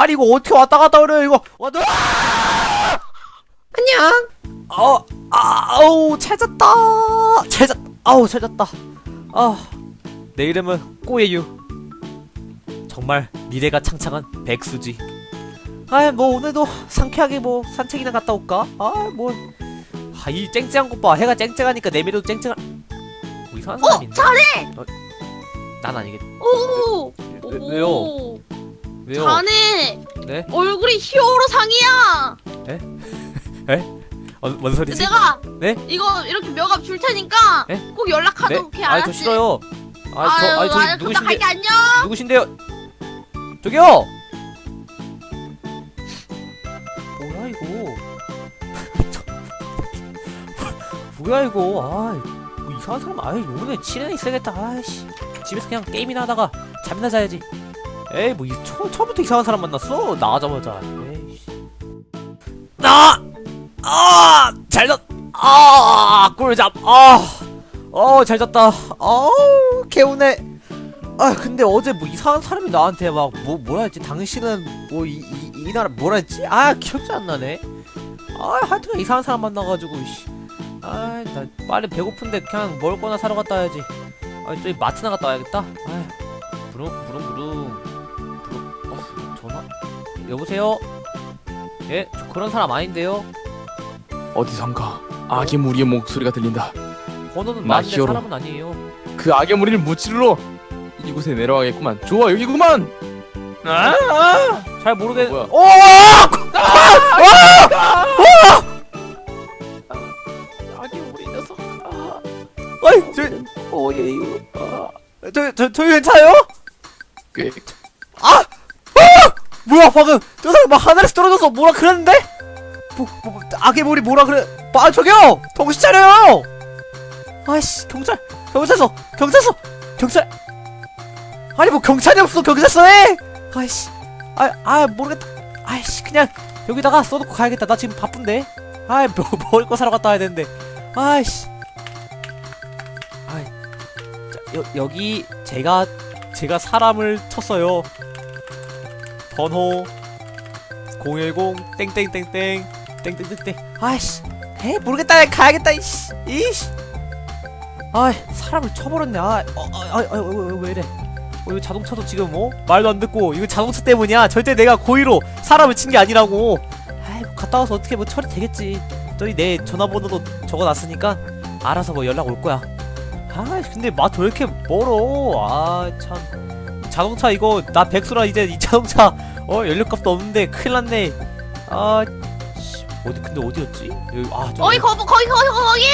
아니 이거 어떻게 왔다 갔다 그래 이거 왔다 안녕. 어, 아, 아우 찾았다 찾았 아우 찾았다 아내 이름은 꼬예유 정말 미래가 창창한 백수지 아뭐 오늘도 상쾌하게 뭐 산책이나 갔다 올까 아뭐아이 쨍쨍한 것봐 해가 쨍쨍하니까 내 미래도 쨍쨍한 뭐 이상한 사람 어, 있네 잘해. 난 아니겠 오. 왜- 왜요? 오. 왜요 자네 네 얼굴이 히어로 상이야. 어, 뭔 소리지 내가 네? 이거 이렇게 명함 줄 테니까 네? 꼭 연락하도록 해. 아이 알았지? 저 싫어요 아저 아유, 아니 저 아유, 누구신데 그만 갈게 안녕. 누구신데요? 저기요! 뭐야 이거? 저- 뭐야 이거? 아, 뭐 이상한 사람 아이 오늘 친해 있어야겠다. 아이씨, 집에서 그냥 게임이나 하다가 잠이나 자야지. 에이 뭐 이, 처, 처음부터 이상한 사람 만났어? 나가자마자. 에이씨. 나, 아, 잘 잤, 아, 꿀잠, 아, 어, 잘 잤다. 아우, 개운해. 아 근데 어제 뭐 이상한 사람이 나한테 막 뭐 뭐라 했지 당신은 뭐 이 이 이 나라 뭐라 했지 아 기억이 안 나네 아 하여튼 이상한 사람 만나가지고 씨 아 나 빨리 배고픈데 그냥 먹을 거나 사러 갔다 와야지 아 저기 마트 나 갔다 와야겠다 아 부릉 부릉 여보세요 예 저 그런 사람 아닌데요 어디선가 악의 무리의 목소리가 들린다. 번호는 나 맞는데 히어로. 사람은 아니에요 그 악의 무리를 무찌르러 이곳에 내려가겠구만. 좋아 여기구만. 아, 아! 잘 모르겠 뭐야? 오 아! 악의 무리 녀석. 아, 어이 저 오예요. 아, 저, 저, 저 괜찮아요? 꽤 뭐야 방금 저 사람 막 하늘에서 떨어져서 뭐라 그랬는데? 뭐, 뭐, 뭐, 악의 물이 뭐라 그래? 아 저기요! 정신 차려요! 아이씨 경찰 경찰서 경찰서 경찰! 아니 뭐 경찰이 없어 경찰서에? 아이씨 아, 아 모르겠다. 아이씨 그냥 여기다가 써놓고 가야겠다. 나 지금 바쁜데? 아이 뭐, 먹을 거 사러 갔다 와야 되는데. 아이씨. 아이 자, 여, 여기 제가 제가 사람을 쳤어요 번호 010 땡땡땡땡 땡땡땡땡. 아이씨. 에 모르겠다. 가야겠다 이씨. 이씨. 아이 사람을 쳐버렸네. 아, 어, 왜, 왜 이래? 어, 이거 자동차도 지금 어? 말도 안 듣고 이거 자동차 때문이야? 절대 내가 고의로 사람을 친 게 아니라고. 아이 뭐 갔다 와서 어떻게 뭐 처리 되겠지. 저기 내 전화번호도 적어놨으니까 알아서 뭐 연락 올 거야. 아 근데 마트 왜 이렇게 멀어? 아참 자동차 이거 나 백수라 이제 이 자동차 어 연료값도 없는데 큰일 났네. 아 씨, 어디 근데 어디였지? 여기 아 저기. 거기 거기 거기 거기 거기.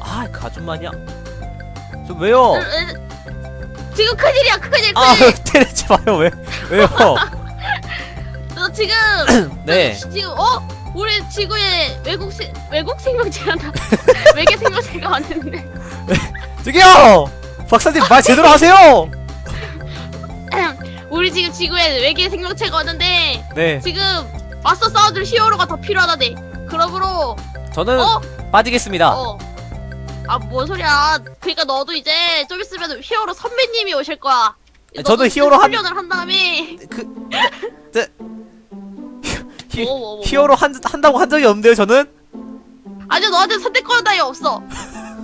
아그 아줌마냐? 저 왜요? 으, 으, 지금 큰일이야 큰일 아 큰일. 때리지 마요. 왜 왜요? 너 지금 네. 너 지금 어? 우리 지구에 외국 시, 외국 생명체가 나 외계 생명체가 왔는데. 저기요 박사님 말 제대로 하세요 우리 지금 지구에 외계 생명체가 왔는데 네 지금 맞서 싸워줄 히어로가 더 필요하다네. 그러므로 저는 어 빠지겠습니다 어. 아, 뭔 소리야. 그러니까 너도 이제 좀 있으면 히어로 선배님이 오실 거야. 네, 저도 너도 히어로 한- 훈련을 한 다음에 그 네. 히, 뭐, 뭐, 뭐. 히어로 한, 한다고 한 적이 없는데요 저는 아니 너한테 선택권 따위 없어.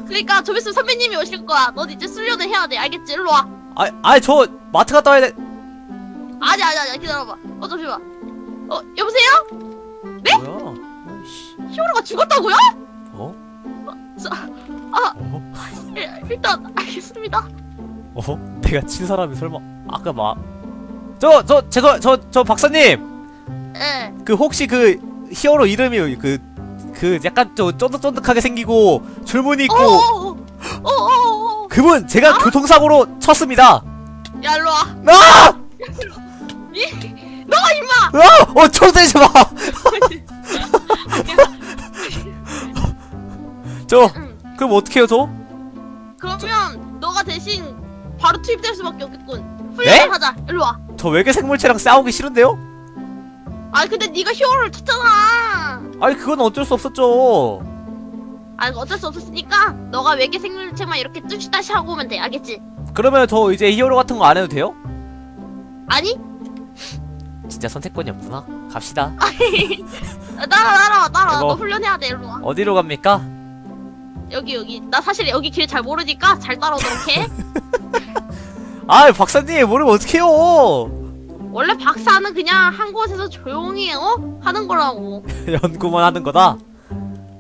그러니까 좀 있으면 선배님이 오실 거야. 넌 이제 훈련을 해야 돼. 알겠지? 일로 와. 아, 아, 저 마트 갔다 와야 돼. 아니 아니 아니 기다려봐. 어 잠시만. 어 여보세요? 뭐야? 아이씨. 히어로가 죽었다고요? 어? 저, 아. 어? 일, 일단 알겠습니다. 어? 내가 친 사람이 설마 아까 막. 저, 저, 제가, 저, 저 박사님, 예. 그 혹시 그 히어로 이름이 그, 그 약간 좀 쫀득쫀득하게 생기고 줄무늬 있고 어어어어어어. 그분 제가 교통사고로 쳤습니다. 야 일로 와. 아! 너가 임마. 아! 어, 저 때리지 마. 저, 응. 그럼 어떻게 해요, 저? 그러면 너가 대신 바로 투입될 수밖에 없겠군. 훈련을 네? 하자. 일로 와. 저 외계 생물체랑 싸우기 싫은데요? 아 근데 네가 히어로를 쳤잖아. 아니, 그건 어쩔 수 없었죠. 아 어쩔 수 없었으니까 너가 외계 생물체만 이렇게 뚜시다시 하고 오면 돼. 알겠지? 그러면 저 이제 히어로 같은 거 안 해도 돼요? 아니 진짜 선택권이 없구나 갑시다 아, 따라 따라와 이거. 너 훈련해야 돼 일로 와 어디로 갑니까? 여기 여기 나 사실 여기 길 잘 모르니까 잘 따라오도록 해 아 박사님 모르면 어떡해요 원래 박사는 그냥 한 곳에서 조용히 어? 하는 거라고. 연구만 하는 거다?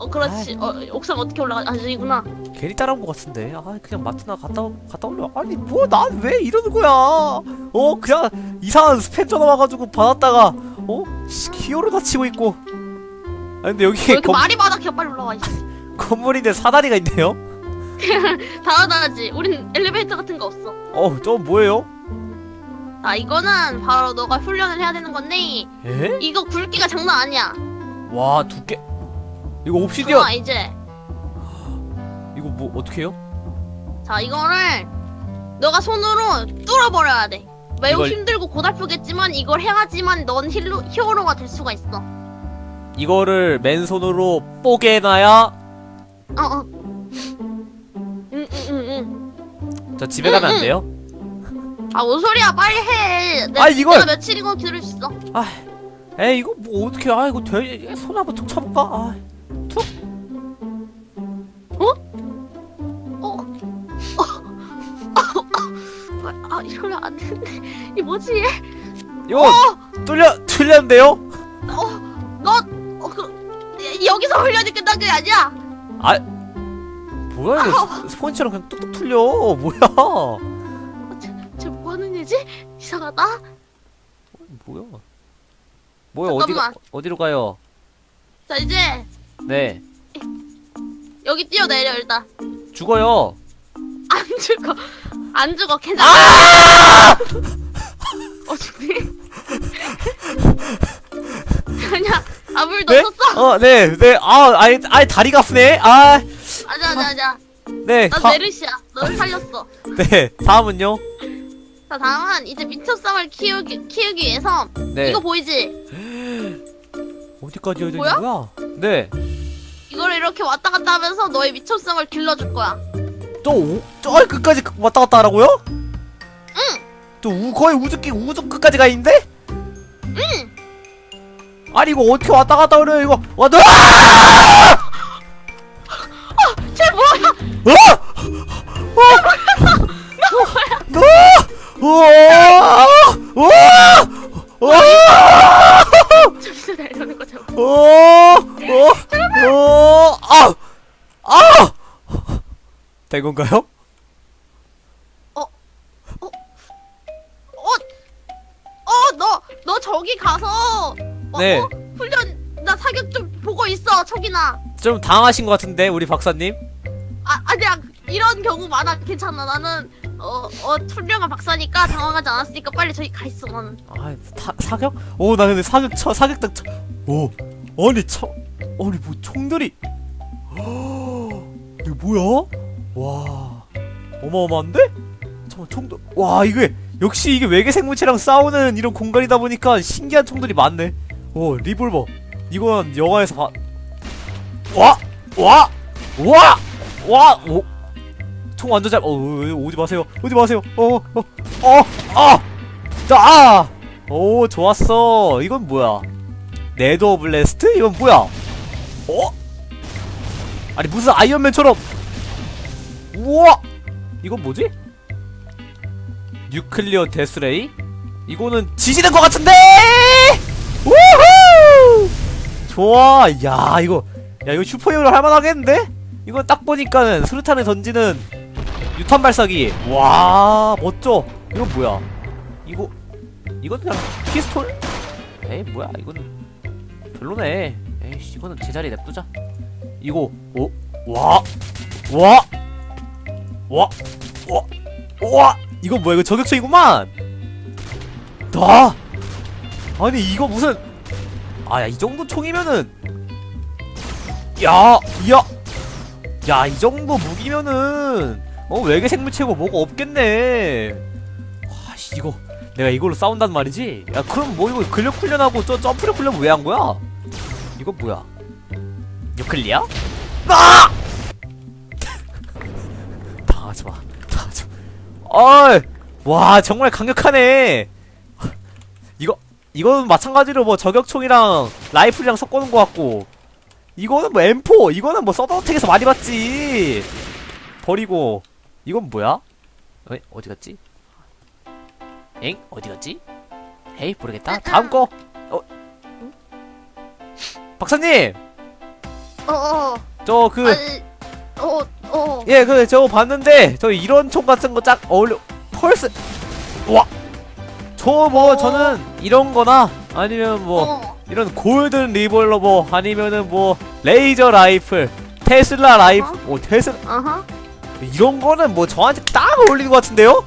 어 그렇지. 어 옥상 어떻게 올라가 아 저기구나. 괜히 따라온 것 같은데. 아 그냥 마트나 갔다 오- 갔다 올려. 아니 뭐 난 왜 이러는 거야? 어 그냥 이상한 스팸 전화 와가지고 받았다가 어? 씨, 히어로 다치고 있고. 아 근데 여기 왜 이렇게 건, 말이 많아? 그냥 빨리 올라와 이씨. 건물인데 사다리가 있네요? 당연하지. 우린 엘리베이터 같은 거 없어. 어저 뭐예요 자 이거는 바로 너가 훈련을 해야 되는 건데 에? 이거 굵기가 장난 아니야. 와 두께 이거 옵시디언. 좋아 이제. 이거 뭐 어떻게 해요? 자 이거를 너가 손으로 뚫어버려야 돼. 매우 이걸- 힘들고 고달프겠지만 이걸 해야지만 넌 힐로, 히어로가 될 수가 있어. 이거를 맨손으로 뽀개 해놔야 어어. 응응응응 저 집에 가면 안 돼요 아 뭔 소리야 빨리 해 내가, 아, 이걸- 내가 며칠이고 기다릴 수 있어 에이 이거 뭐 어떻게 아 이거 돼? 손 한번 툭 쳐볼까 아. 어? 아 이러면 안 되는데 이 뭐지 얘? 이거 뚫려 틀렸는데요 너 어, 그, 이- 여기서 훈련이 끝난 게 아니야 뭐야 이거 스폰지처럼 그냥 뚝뚝 뚫려 뭐야 뭐야? 뭐야 어디 잠깐만. 어디로 가요? 자 이제 네. 여기 뛰어내려 일단. 죽어요. 안 죽어. 안 죽어 괜찮아. 아! 어 죽네. 아니야 아물 네? 넣었어? 어 네 네 아 아예 아예 다리가 아프네. 아네 아니야 아니야 아니야. 네, 난 다, 메르시야. 너를 살렸어. 네 다음은요 자 다음은 이제 민첩성을 키우기, 키우기 위해서 네 이거 보이지? 어디까지 해야 되는 뭐야? 거야 네 이걸 이렇게 왔다 갔다 하면서 너의 민첩성을 길러줄 거야 또저 끝까지 왔다 갔다 하라고요? 응. 또 우, 거의 우주기 우주 끝까지 가 있는데? 응. 아니 이거 어떻게 왔다 갔다 그래 이거 와 너. 쟤 뭐야 어? 된 건가요? 어, 너, 너 저기 가서 어, 네. 어? 훈련 나 사격 좀 보고 있어, 척이나. 좀 당하신 것 같은데 우리 박사님? 아, 아니야. 이런 경우 많아. 괜찮아. 나는 어, 어, 훌륭한 박사니까 당황하지 않았으니까 빨리 저기 가 있어. 나는. 아, 사, 사격? 오, 나 근데 사격 쳐, 사격당 쳐. 오, 아니, 쳐. 아니, 뭐, 총들이. 이거 뭐야? 와, 어마어마한데? 잠깐, 총도. 와, 이게, 역시 이게 외계 생물체랑 싸우는 이런 공간이다 보니까 신기한 총들이 많네. 오, 리볼버. 이건 영화에서 봐. 와! 와! 와! 와! 오! 총 완전 잘, 어, 어, 오지 마세요. 오지 마세요. 어, 어, 어, 아! 자, 아! 오, 좋았어. 이건 뭐야? 네더 블래스트? 이건 뭐야? 어? 아니, 무슨 아이언맨처럼. 우와! 이건 뭐지? 뉴클리어 데스레이? 이거는 지지는 것 같은데! 우후! 좋아. 야, 이거. 야, 이거 슈퍼히어로 할만하겠는데? 이거 딱 보니까는 수류탄을 던지는 유탄 발사기. 와, 멋져. 이건 뭐야? 이거 이건 그냥 피스톨? 에이 뭐야 이건 별로네 에이씨 이거는 제자리 냅두자 이거 오? 와? 와? 와? 와? 와? 이거 뭐야 이거 저격총이구만 다 아니 이거 무슨 아야 이 정도 총이면은 야, 야, 야, 이 정도 무기면은 어 외계 생물체고 뭐가 없겠네. 와, 씨, 이거 내가 이걸로 싸운단 말이지? 야, 그럼 뭐 이거 근력 훈련하고 저 점프력 훈련 왜 한 거야? 이거 뭐야? 뉴클리어? 아! 당하지 마, 당하지 마. 어이, 와, 정말 강력하네. 이거 이거는 마찬가지로 뭐 저격총이랑 라이플이랑 섞어놓은 것 같고 이거는 뭐 M4 이거는 뭐 서든어택에서 많이 봤지 버리고 이건 뭐야? 에? 어디 갔지? 엥? 어디 갔지? 에이 모르겠다 다음 거 어? 박사님 어어 저그 아니 어 어 예, 그, 저거 봤는데, 저 이런 총 같은 거 짝 어울려, 펄스, 와! 저 뭐, 어. 저는 이런 거나, 아니면 뭐, 어. 이런 골든 리볼버, 아니면은 뭐, 레이저 라이플, 테슬라 라이플, 오, 테슬라, 어허 이런 거는 뭐, 저한테 딱 어울리는 것 같은데요?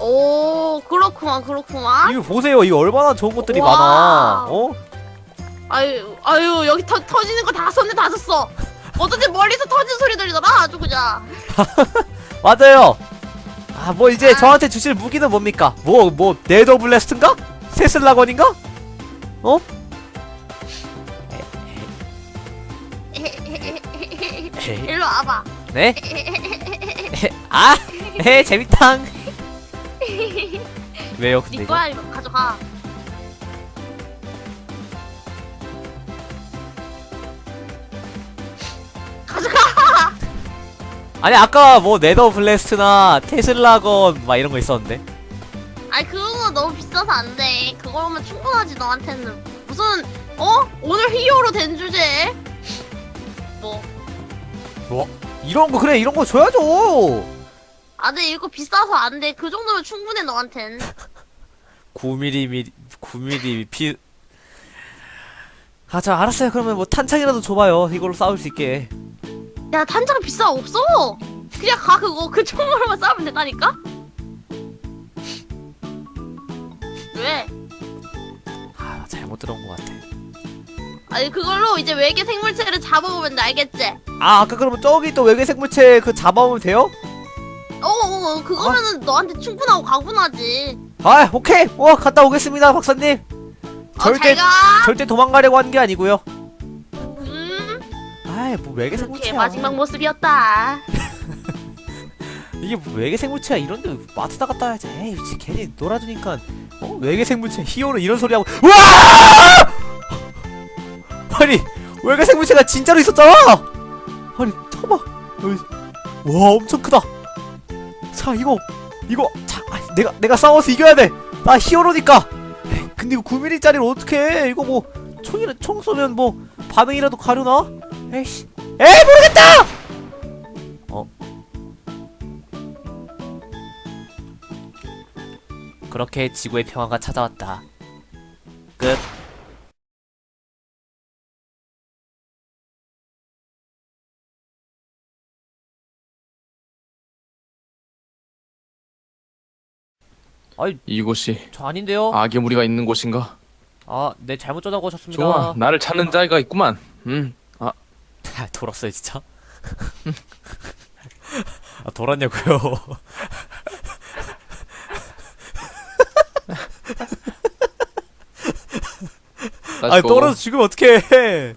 오 그렇구만 그렇구만 이거 보세요, 이거 얼마나 좋은 것들이 와. 많아, 어? 아유 아유 여기 터, 터지는 거 다 썼네 다 썼어 어쩐지 멀리서 터진 소리 들리더라 아주 그냥 맞아요! 아, 뭐, 이제 아. 저한테 주실 무기는 뭡니까? 뭐, 뭐, 네더 블래스트인가? 테슬라건인가? 어? 에이. 일로 와봐 네? 아! 에 재밌탕! 왜요 근데 네 이거? 거야 이거 가져가 아니 아까 뭐 네더 블래스트나 테슬라건 막 이런 거 있었는데? 아니 그거 너무 비싸서 안 돼. 그거면 충분하지 너한테는. 무슨 어? 오늘 히어로 된 주제에? 뭐. 이런 거 그래 이런 거 줘야죠. 아네 이거 비싸서 안 돼. 그 정도면 충분해 너한텐. 9mm 9mm 피. 아자 알았어요. 그러면 뭐 탄창이라도 줘봐요. 이걸로 싸울 수 있게 야 탄창 비싸 없어? 그냥 가 그거. 그 총으로만 싸우면 된다니까? 왜? 아 잘못 들은 것 같아. 아니 그걸로 이제 외계 생물체를 잡아보면 돼 알겠지? 아 아까 그러면 저기 또 외계 생물체 그 잡아오면 돼요? 어어 그거면은 너한테 충분하고 가분하지. 아 오케이. 어 갔다 오겠습니다 박사님. 절대 어, 잘가. 절대 도망가려고 하는 게 아니고요 뭐 외계 생물체야. 마지막 모습이었다. 이게 뭐 외계 생물체야 이런데 마트 나갔다 와야지. 에이 씨, 괜히 놀아주니까. 어? 외계 생물체 히어로 이런 소리 하고. 우와! 아니 외계 생물체가 진짜로 있었잖아! 아니 잠깐만. 어이, 와 엄청 크다. 자 이거 이거 자 아, 내가 내가 싸워서 이겨야 돼나 히어로니까. 에이, 근데 이거 9mm짜리를 어떻게 해. 이거 뭐 총이라 총 쏘면 뭐 반응이라도 가려나 에이씨 에이 모르겠다 그렇게 지구의 평화가 찾아왔다. 끝. 아이, 이곳이 저 아닌데요? 악의 무리가 있는 곳인가? 아, 네 잘못 전화고 오셨습니다. 좋아, 나를 찾는 자가 있구만. 음, 아, 아, 돌았어요, 진짜. 아, 돌았냐고요? 아. 떨어져 죽으면 어떡해?